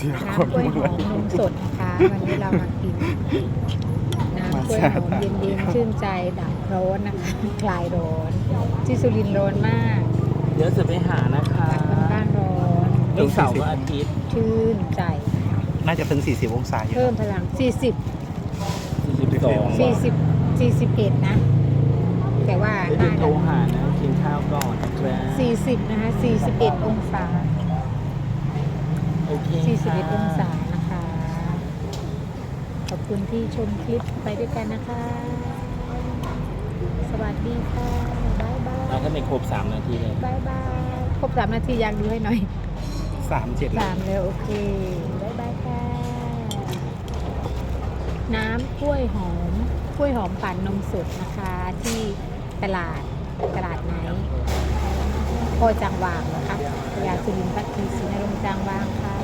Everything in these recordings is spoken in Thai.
น้ำกล้วยหอมนมสดนะคะวันนี้เรามากินน้ำกล้วยหอมเย็นๆชื่นใจดับร้อนนะคะคลายร้อนที่สุรินทร์ร้อนมากเดี๋ยวจะไปหานะคะคนบ้านร้อนทุกเสาร์วันอาทิตย์ชื่นใจ น่าจะถึง 40 องศาอยู่เพิ่มพลัง 40 42 40 41 นะ แต่ว่าเดี๋ยวน่าโทรจะหานะกินข้าวก่อนนะครับ40 นะคะ 41 องศา โอเค41องศานะคะ ขอบคุณที่ชมคลิปไปด้วยกันนะคะ สวัสดีค่ะ บ๊ายบายเราก็ไม่ครบ3นาทีเลยบายบาย ครบสามนาทีอยากดูให้หน่อย37แล้วสามเลยโอเคบายบายค่ะ น้ำกล้วยหอมกล้วยหอมปั่นนมสดนะคะ ที่ตลาดตลาดไหนพ่อจางวางนะคะพยาสุรินทร์พัฒนีศรีนรงค์จางวางค่ะ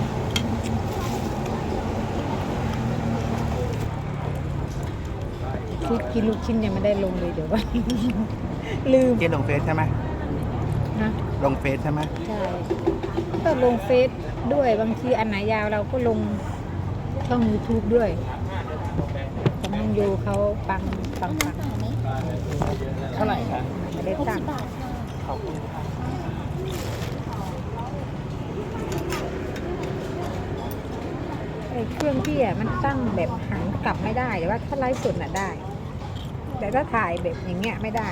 คลิปกินลูกชิ้นยังไม่ได้ลงเลยเดี๋ยวว่า ลืมเจ๊ลงเฟซใช่ไหมนะลงเฟซใช่ไหมใช่ก็ลงเฟซด้วยบางทีอันไหนยาวเราก็ลงช่อง YouTube ด้วยของน้องโยเขาปังปังปังเท่าไหร่คะไม่ได้ตั้งขอบคุณค่ะไอ้เครื่องพี่อะมันตั้งแบบหันกลับไม่ได้แต่ว่าถ้าไลฟ์สดน่ะได้ แต่ถ้าถ่ายแบบอย่างเงี้ยไม่ได้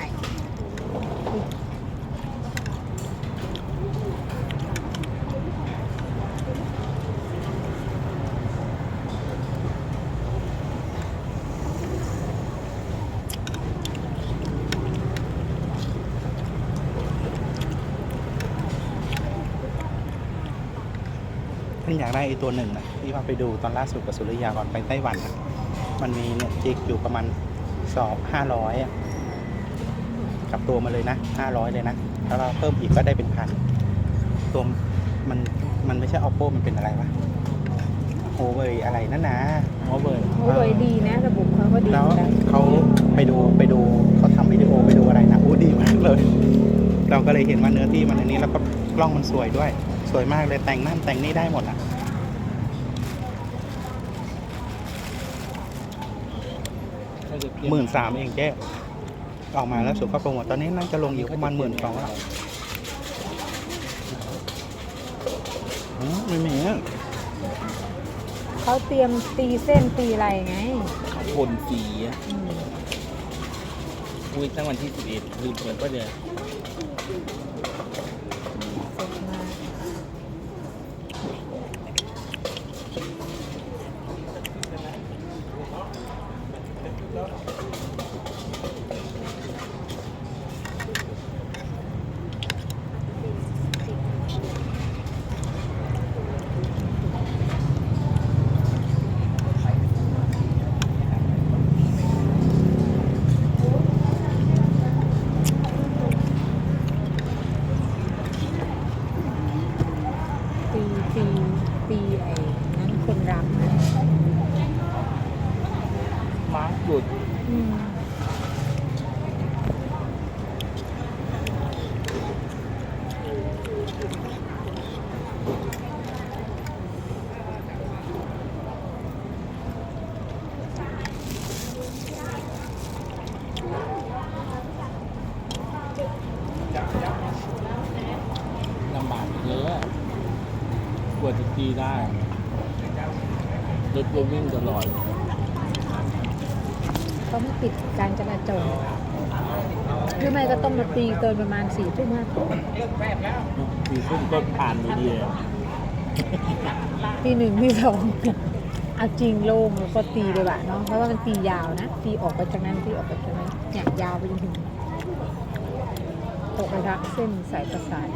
ท่านอยากได้ไอ้ตัวหนึ่งนะที่ว่าไปดูตอนล่าสุดกับสุริยาก่อนไปไต้หวันนะมันมีเนี่ยจิกอยู่ประมาณ สองห้าร้อยกับตัวมาเลยนะห้าร้อยเลยนะถ้าเราเพิ่มอีกก็ได้เป็นพันตัวมันมันไม่ใช่ oppo มันเป็นอะไรวะโอเวยอะไรนั่นนะหมอเบิร์ดโอ้ยดีนะระบบเขาก็ดีแล้วเหมือนกันเขาไปดูไปดูเขาทำวิดีโอไปดูอะไรนะอู้ดีมากเลย เราก็เลยเห็นว่าเนื้อที่มันอันนี้แล้วก็กล้องมันสวยด้วย สวยมากเลยแต่งนั่นแต่งนี่ได้หมดอะ หมื่นสามเองเจ๊ออกมาแล้วสุดก็โปรโมทตอนนี้น่าจะลงอยู่ประมาณหมื่นสองแล้วอืมไม่มีอะเขาเตรียมตีเส้นตีอะไรไงคนสีอะอืมอุ้ยตั้งวันที่11ลืมเปิดก็เดือน สดมาก ตีตีตีไอ้นั้นคนรำนะ มาร์ค หยุดอืมลำบากเยอะกว่าจะตีได้รถก็วิ่งตลอด เขาไม่ปิดการจราจรหรือไม่ก็ต้องมาตีเกินประมาณสี่ทุ่มห้าทุ่มตีขึ้นก็ผ่านอยู่ดีอะตีหนึ่งตีสองเอาจริงโล่งแล้วก็ตีไปบ่ะเนาะเพราะว่ามันตียาวนะตีออกไปจากนั้นตีออกไปจากนั้นอย่างยาวไปจนถึงตกไปทักเส้นสายประสาท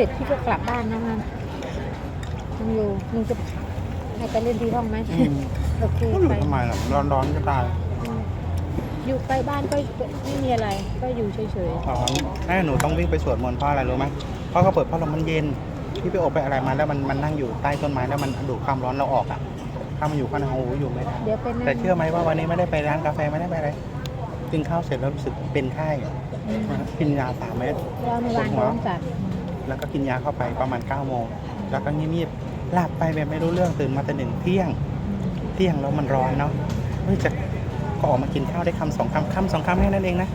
ร็จพี่ก็กลับบ้านนะมันมึงอยู่มึงจะให้ไปเล่นที่ห้องไหมอืม โอเคก็อยู่ไปทำไมล่ะร้อนๆก็ตายอืมอยู่ใกล้บ้านก็ไม่มีอะไร ก็อยู่เฉยร้อนแม่หนูต้องวิ่งไปสวดมนต์เพราะอะไรรู้ไหมเพราะเขาเปิดพัดลมมันเย็นพี่ไปอบไปอะไรมาแล้วมันมันนั่งอยู่ใต้ต้นไม้แล้วมันดูดความร้อนเราออกอะ ถ้ามันอยู่ข้างในโอ้โหอยู่ไม่ได้ ๆ เดี๋ยวไปนั่งแต่เชื่อไหมว่าวันนี้ไม่ได้ไปร้านกาแฟไม่ได้ไปอะไรกินข้าวเสร็จแล้วรู้สึกเป็นไข้อืมกินยาสามเม็ดแล้วเมื่อวานร้องจัด แล้วก็กินยาเข้าไปประมาณ9ก้าโมงแล้วก็เงียบๆหลับไปแบบไม่รู้เรื่องตื่นมาแต่หนึ่งเที่ยง เที่ยงแล้วมันร้อนเนาะเฮ้ยจะก็ออกมากินข้าวได้คำสองคำคำสองคำแค่นั้นเองนะ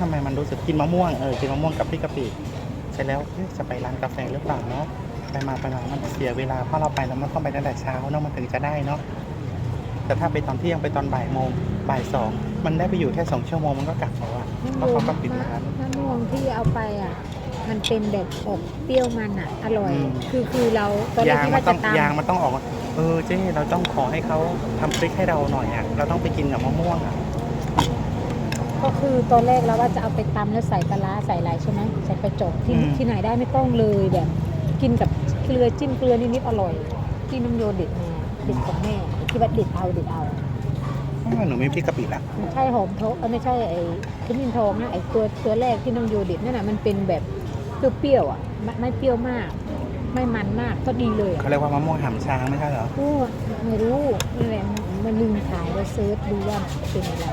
ทำไมมันรู้สึกกินมะม่วงเออกินมะม่วงกับพริกกะปิเสร็จแล้วจะไปร้านกาแฟหรือเปล่าเนาะไปมาไปมามันเสียเวลาเพราะเราไปแล้วมันต้องไปตั้งแต่เช้าเนาะมันถึงจะได้เนาะแต่ถ้าไปตอนเที่ยงไปตอนบ่ายโมงบ่ายสองมันได้ไปอยู่แค่สองชั่วโมงมันก็กลับแล้วอะเพราะเขาก็ปิดร้านมะม่วงที่เอาไปอะ มันเป็นแบบอบเปรี้ยวมันอะ อร่อย อืม คือคือเราตอนแรกยางที่มัว่านต้จะองตามยางมันต้องออกมาเออเจ๊เราต้องขอให้เขาทำพริกให้เราหน่อยอะเราต้องไปกินกับมะม่วงอะก็คือตอนแรกเราว่าจะเอาไปตำแล้วใส่ปลาร้าใส่อะไรใช่ไหมใส่กระจกที่ที่ไหนได้ไม่ต้องเลยแบบ กินกับเกลือจิ้มเกลือนิดๆอร่อย ที่น้ำโยเด็ดมาเด็ดของแม่ที่ว่าเด็ดเอาเด็ดเอาเพราะว่าหนูมีพริกกะปิละไม่ใช่หอมทองเอ้ยไม่ใช่ไอ้ขมิ้นทองนะไอ้ตัวตัวแรกที่น้องโยเด็ดนั่นน่ะมันเป็นแบบ เปรี้ยวๆอะไม่ไม่เปรี้ยวมาก ไม่มันมากก็ดีเลยอะเขาเรียกว่ามะม่วงหำช้างไม่ใช่เหรอโอ้ไม่รู้นั่นแหละมันลืมถ่ายแล้วเซิร์ชดูว่าเป็นอะไร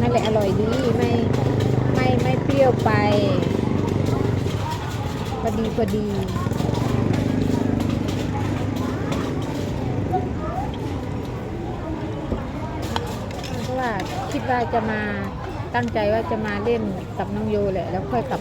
นั่นแหละอร่อยดีไม่ไม่ไม่เปรี้ยวไปพอดีพอดี เพราะว่าคิดว่าจะมา ตั้งใจว่าจะมาเล่นกับน้องโยแหละ แล้วค่อยกลับ